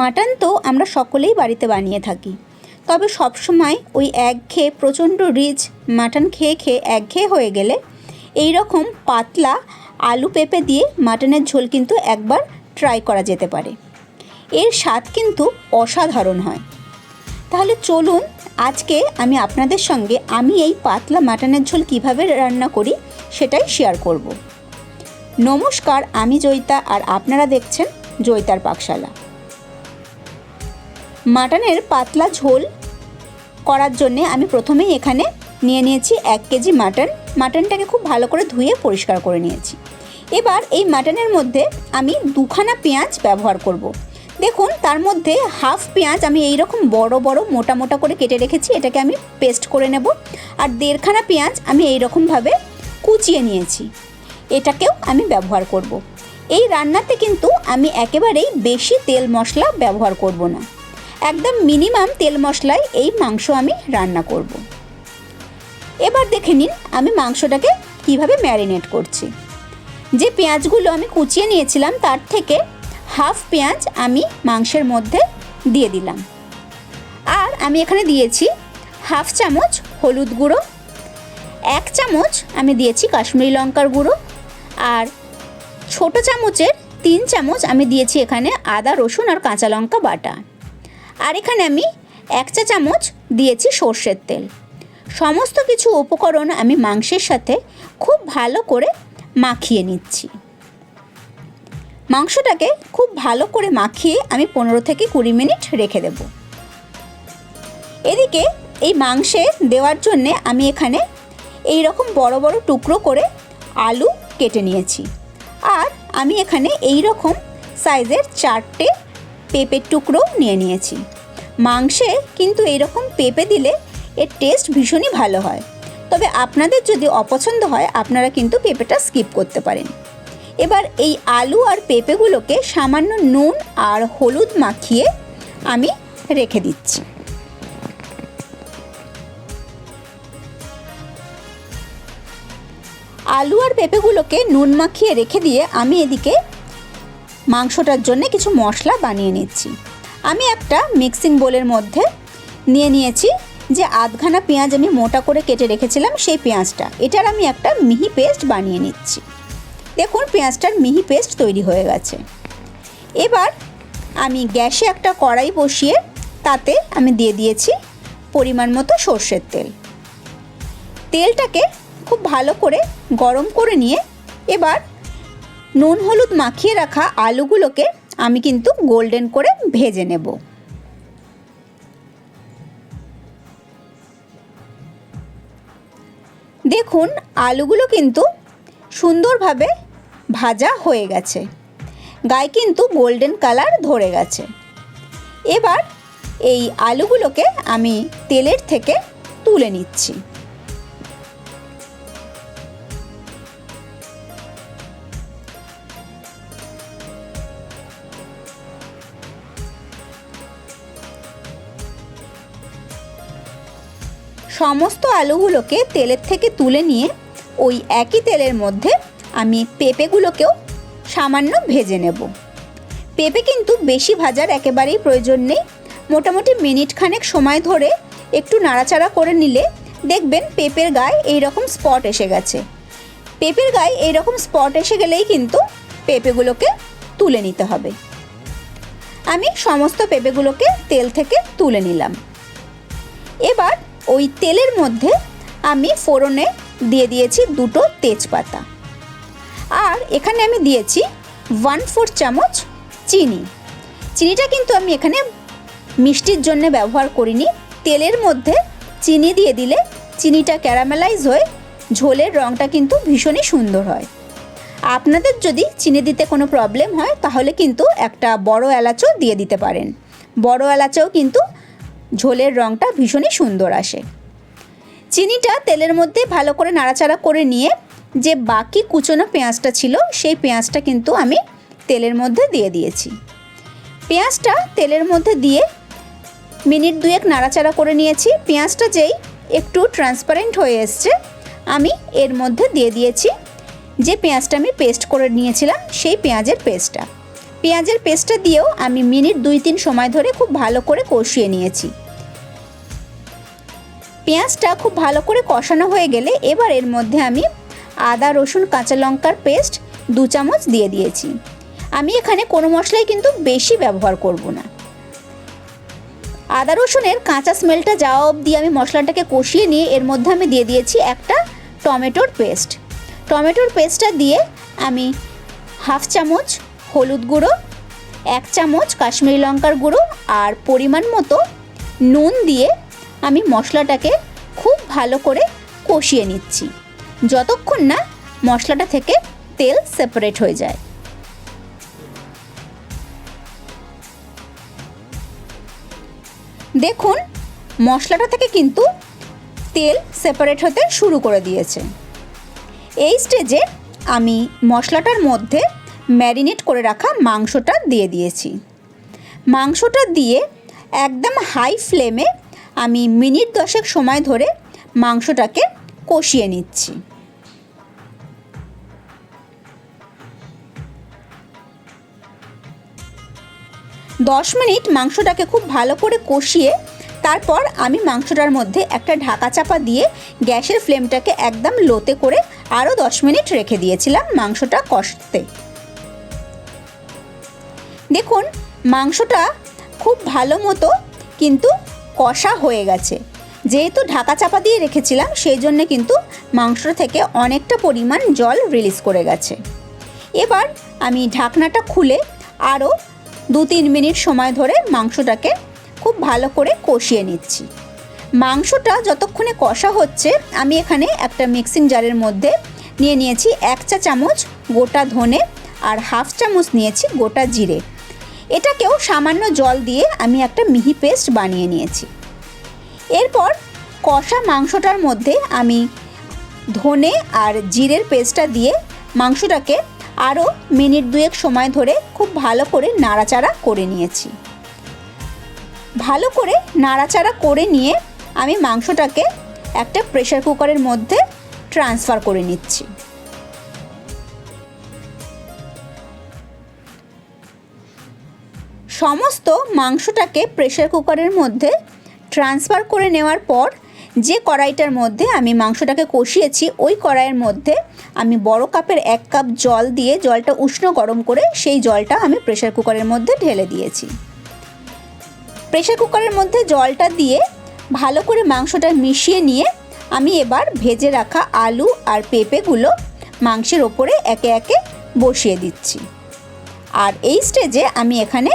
Mutton তো আমরা সকলেই বাড়িতে বানিয়ে থাকি। তবে সবসময় ওই এক একঘেয়ে প্রচণ্ড রিচ মাটন খেয়ে খেয়ে একঘেয়ে হয়ে গেলে এই রকম পাতলা আলু পেঁপে দিয়ে মাটনের ঝোল কিন্তু একবার ট্রাই করা যেতে পারে। এর স্বাদ কিন্তু অসাধারণ হয়। তাহলে চলুন আজকে আমি আপনাদের সঙ্গে আমি এই পাতলা মাটনের ঝোল কীভাবে রান্না করি সেটাই শেয়ার করব। নমস্কার, আমি জয়িতা আর আপনারা দেখছেন জয়িতার পাকশালা। মাটনের পাতলা ঝোল করার জন্যে আমি প্রথমেই এখানে নিয়ে নিয়েছি এক কেজি মাটন মাটনটাকে খুব ভালো করে ধুয়ে পরিষ্কার করে নিয়েছি এবার এই মাটনের মধ্যে আমি দুখানা পেঁয়াজ ব্যবহার করব। দেখুন, তার মধ্যে হাফ পেঁয়াজ আমি এই রকম বড় বড় মোটা মোটা করে কেটে রেখেছি, এটাকে আমি পেস্ট করে নেব আর দেড়খানা পেঁয়াজ আমি এই রকমভাবে কুচিয়ে নিয়েছি, এটাকেও আমি ব্যবহার করব। এই রান্নাতে কিন্তু আমি একেবারেই বেশি তেল মশলা ব্যবহার করব না একদম মিনিমাম তেল মশলায় এই মাংস আমি রান্না করব। এবার দেখে নিন আমি মাংসটাকে কীভাবে ম্যারিনেট করছি। যে পেঁয়াজগুলো আমি কুচিয়ে নিয়েছিলাম, তার থেকে হাফ পেঁয়াজ আমি মাংসের মধ্যে দিয়ে দিলাম। আর আমি এখানে দিয়েছি হাফ চামচ হলুদ গুঁড়ো, এক চামচ আমি দিয়েছি কাশ্মীরি লঙ্কার গুঁড়ো, আর ছোট চামচের তিন চামচ আমি দিয়েছি এখানে আদা, রসুন আর কাঁচা লঙ্কা বাটা। আর এখানে আমি এক চা চামচ দিয়েছি সর্ষের তেল। সমস্ত কিছু উপকরণ আমি মাংসের সাথে খুব ভালো করে মাখিয়ে নিচ্ছি। মাংসটাকে খুব ভালো করে মাখিয়ে আমি পনেরো থেকে কুড়ি মিনিট রেখে দেব। এদিকে এই মাংসে দেওয়ার জন্যে আমি এখানে এই রকম বড় বড় টুকরো করে আলু কেটে নিয়েছি। আর আমি এখানে এই রকম সাইজের চারটে পেঁপের টুকরো নিয়ে নিয়েছি। মাংসে কিন্তু এরকম পেঁপে দিলে এর টেস্ট ভীষণই ভালো হয়। তবে আপনাদের যদি অপছন্দ হয়, আপনারা কিন্তু পেঁপেটা স্কিপ করতে পারেন। এবার এই আলু আর পেঁপেগুলোকে সামান্য নুন আর হলুদ মাখিয়ে আমি রেখে দিচ্ছি। আলু আর পেঁপেগুলোকে নুন মাখিয়ে রেখে দিয়ে আমি এদিকে মাংসটার জন্য কিছু মশলা বানিয়ে নিচ্ছি। আমি একটা মিক্সিং বোলের মধ্যে নিয়ে নিয়েছি। যে আধখানা পেঁয়াজ আমি মোটা করে কেটে রেখেছিলাম সেই পেঁয়াজটা। এটার আমি একটা মিহি পেস্ট বানিয়ে নিচ্ছি। দেখুন, পেঁয়াজটার মিহি পেস্ট তৈরি হয়ে গেছে। এবার আমি গ্যাসে একটা কড়াই বসিয়ে তাতে আমি দিয়ে দিয়েছি পরিমাণ মতো সর্ষের তেল। তেলটাকে খুব ভালো করে গরম করে নিয়ে এবার নুন হলুদ মাখিয়ে রাখা আলুগুলোকে আমি কিন্তু গোল্ডেন করে ভেজে নেব। দেখুন, আলুগুলো কিন্তু সুন্দরভাবে ভাজা হয়ে গেছে। গায়ে কিন্তু গোল্ডেন কালার ধরে গেছে। এবার এই আলুগুলোকে আমি তেলের থেকে তুলে নিচ্ছি। সমস্ত আলুগুলোকে তেলের থেকে তুলে নিয়ে ওই একই তেলের মধ্যে আমি পেঁপেগুলোকেও সামান্য ভেজে নেব। পেঁপে কিন্তু বেশি ভাজার একেবারেই প্রয়োজন নেই। মোটামুটি মিনিট খানেক সময় ধরে একটু নাড়াচাড়া করে নিলে দেখবেন পেঁপের গায়ে এই রকম স্পট এসে গেছে। পেঁপের গায়ে এই রকম স্পট এসে গেলেই কিন্তু পেঁপেগুলোকে তুলে নিতে হবে। আমি সমস্ত পেঁপেগুলোকে তেল থেকে তুলে নিলাম। এবার ওই তেলের মধ্যে আমি ফোড়নে দিয়ে দিয়েছি দুটো তেজপাতা। আর এখানে আমি দিয়েছি ওয়ান ফোর চামচ চিনি। চিনিটা কিন্তু আমি এখানে মিষ্টির জন্য ব্যবহার করিনি। তেলের মধ্যে চিনি দিয়ে দিলে চিনিটা ক্যারামেলাইজ হয়ে ঝোলের রঙটা কিন্তু ভীষণই সুন্দর হয়। আপনাদের যদি চিনি দিতে কোনো প্রবলেম হয়, তাহলে কিন্তু একটা বড় এলাচও দিয়ে দিতে পারেন। বড় এলাচও কিন্তু ঝোলের রঙটা ভীষণই সুন্দর আসে। চিনিটা তেলের মধ্যে ভালো করে নাড়াচাড়া করে নিয়ে যে বাকি কুচনো পেঁয়াজটা ছিল, সেই পেঁয়াজটা কিন্তু আমি তেলের মধ্যে দিয়ে দিয়েছি। পেঁয়াজটা তেলের মধ্যে দিয়ে মিনিট দুয়েক নাড়াচাড়া করে নিয়েছি। পেঁয়াজটা যেই একটু ট্রান্সপারেন্ট হয়ে এসছে, আমি এর মধ্যে দিয়ে দিয়েছি। যে পেঁয়াজটা আমি পেস্ট করে নিয়েছিলাম, সেই পেঁয়াজের পেস্টটা পেঁয়াজের পেস্টটা দিয়েও আমি মিনিট দুই তিন সময় ধরে খুব ভালো করে কষিয়ে নিয়েছি। পেঁয়াজটা খুব ভালো করে কষানো হয়ে গেলে এবার এর মধ্যে আমি আদা, রসুন, কাঁচা লঙ্কার পেস্ট দু চামচ দিয়ে দিয়েছি। আমি এখানে কোনো মশলাই কিন্তু বেশি ব্যবহার করব না। আদা, রসুনের কাঁচা স্মেলটা যাওয়া অবধি আমি মশলাটাকে কষিয়ে নিয়ে এর মধ্যে আমি দিয়ে দিয়েছি একটা টমেটোর পেস্ট। টমেটোর পেস্টটা দিয়ে আমি হাফ চামচ হলুদ গুঁড়ো, এক চামচ কাশ্মীরি লঙ্কার গুঁড়ো আর পরিমাণ মতো নুন দিয়ে আমি মশলাটাকে খুব ভালো করে কষিয়ে নিচ্ছি। যতক্ষণ না মশলাটা থেকে তেল সেপারেট হয়ে যায়। দেখুন, মশলাটা থেকে কিন্তু তেল সেপারেট হতে শুরু করে দিয়েছে। এই স্টেজে আমি মশলাটার মধ্যে ম্যারিনেট করে রাখা মাংসটা দিয়ে দিয়েছি। মাংসটা দিয়ে একদম হাই ফ্লেমে আমি মিনিট দশেক সময় ধরে মাংসটাকে কষিয়ে নিচ্ছি। দশ মিনিট মাংসটাকে খুব ভালো করে কষিয়ে তারপর আমি মাংসটার মধ্যে একটা ঢাকা চাপা দিয়ে গ্যাসের ফ্লেমটাকে একদম লোতে করে আরও দশ মিনিট রেখে দিয়েছিলাম মাংসটা কষতে। দেখুন, মাংসটা খুব ভালো মতো কিন্তু কষা হয়ে গেছে। যেহেতু ঢাকা চাপা দিয়ে রেখেছিলাম, সেই জন্য কিন্তু মাংস থেকে অনেকটা পরিমাণ জল রিলিজ করে গেছে। এবার আমি ঢাকনাটা খুলে আরও দু তিন মিনিট সময় ধরে মাংসটাকে খুব ভালো করে কষিয়ে নিচ্ছি। মাংসটা যতক্ষণে কষা হচ্ছে, আমি এখানে একটা মিক্সিং জারের মধ্যে নিয়ে নিয়েছি এক চা চামচ গোটা ধনে আর হাফ চামচ নিয়েছি গোটা জিরে। এটাকেও সামান্য জল দিয়ে আমি একটা মিহি পেস্ট বানিয়ে নিয়েছি। এরপর কষা মাংসটার মধ্যে আমি ধনে আর জিরের পেস্টটা দিয়ে মাংসটাকে আরও মিনিট দুয়েক সময় ধরে খুব ভালো করে নাড়াচাড়া করে নিয়েছি। ভালো করে নাড়াচাড়া করে নিয়ে আমি মাংসটাকে একটা প্রেশার কুকারের মধ্যে ট্রান্সফার করে নিচ্ছি। সমস্ত মাংসটাকে প্রেশার কুকারের মধ্যে ট্রান্সফার করে নেওয়ার পর যে কড়াইটার মধ্যে আমি মাংসটাকে কষিয়েছি, ওই কড়াইয়ের মধ্যে আমি বড় কাপের এক কাপ জল দিয়ে জলটা উষ্ণ গরম করে সেই জলটা আমি প্রেশার কুকারের মধ্যে ঢেলে দিয়েছি। প্রেশার কুকারের মধ্যে জলটা দিয়ে ভালো করে মাংসটা মিশিয়ে নিয়ে আমি এবার ভেজে রাখা আলু আর পেঁপেগুলো মাংসের ওপরে একে একে বসিয়ে দিচ্ছি। আর এই স্টেজে আমি এখানে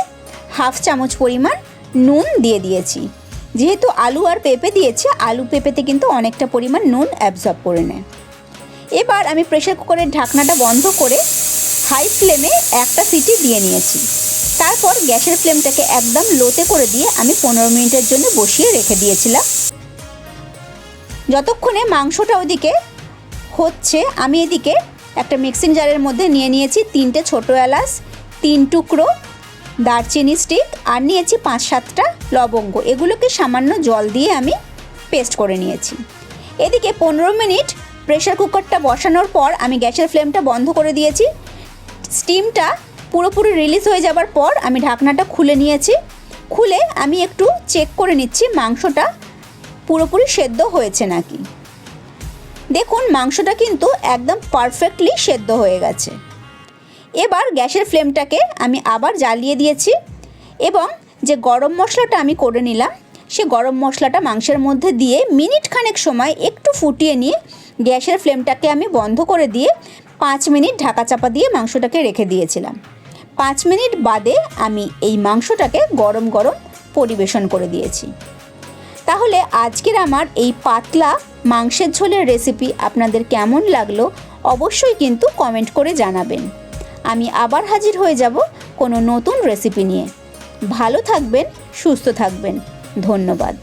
হাফ চামচ পরিমাণ নুন দিয়ে দিয়েছি। যেহেতু আলু আর পেঁপে দিয়েছে, আলু পেঁপেতে কিন্তু অনেকটা পরিমাণ নুন অ্যাবজর্ব করে নেয় এবার আমি প্রেশার কুকারের ঢাকনাটা বন্ধ করে হাই ফ্লেমে একটা সিটি দিয়ে নিয়েছি। তারপর গ্যাসের ফ্লেমটাকে একদম লোতে করে দিয়ে আমি পনেরো মিনিটের জন্য বসিয়ে রেখে দিয়েছিলাম। যতক্ষণে মাংসটা ওদিকে হচ্ছে, আমি এদিকে একটা মিক্সিং জারের মধ্যে নিয়ে নিয়েছি তিনটে ছোটো এলাচ, তিন টুকরো দারচিনি, স্টিক আর নিয়েছি পাঁচ সাতটা লবঙ্গ। এগুলোকে সামান্য জল দিয়ে আমি পেস্ট করে নিয়েছি। এদিকে পনেরো মিনিট প্রেশার কুকারটা বসানোর পর আমি গ্যাসের ফ্লেমটা বন্ধ করে দিয়েছি। স্টিমটা পুরোপুরি রিলিজ হয়ে যাবার পর আমি ঢাকনাটা খুলে নিয়েছি। খুলে আমি একটু চেক করে নিচ্ছি মাংসটা পুরোপুরি সেদ্ধ হয়েছে নাকি। দেখুন, মাংসটা কিন্তু একদম পারফেক্টলি সেদ্ধ হয়ে গেছে। এবার গ্যাসের ফ্লেমটাকে আমি আবার জ্বালিয়ে দিয়েছি এবং যে গরম মশলাটা আমি করে নিলাম, সে গরম মশলাটা মাংসের মধ্যে দিয়ে মিনিট খানেক সময় একটু ফুটিয়ে নিয়ে গ্যাসের ফ্লেমটাকে আমি বন্ধ করে দিয়ে পাঁচ মিনিট ঢাকা চাপা দিয়ে মাংসটাকে রেখে দিয়েছিলাম। পাঁচ মিনিট বাদে আমি এই মাংসটাকে গরম গরম পরিবেশন করে দিয়েছি। তাহলে আজকের আমার এই পাতলা মাংসের ঝোলের রেসিপি আপনাদের কেমন লাগল অবশ্যই কিন্তু কমেন্ট করে জানাবেন। আমি আবার হাজির হয়ে যাব কোনো নতুন রেসিপি নিয়ে। ভালো থাকবেন সুস্থ থাকবেন। ধন্যবাদ।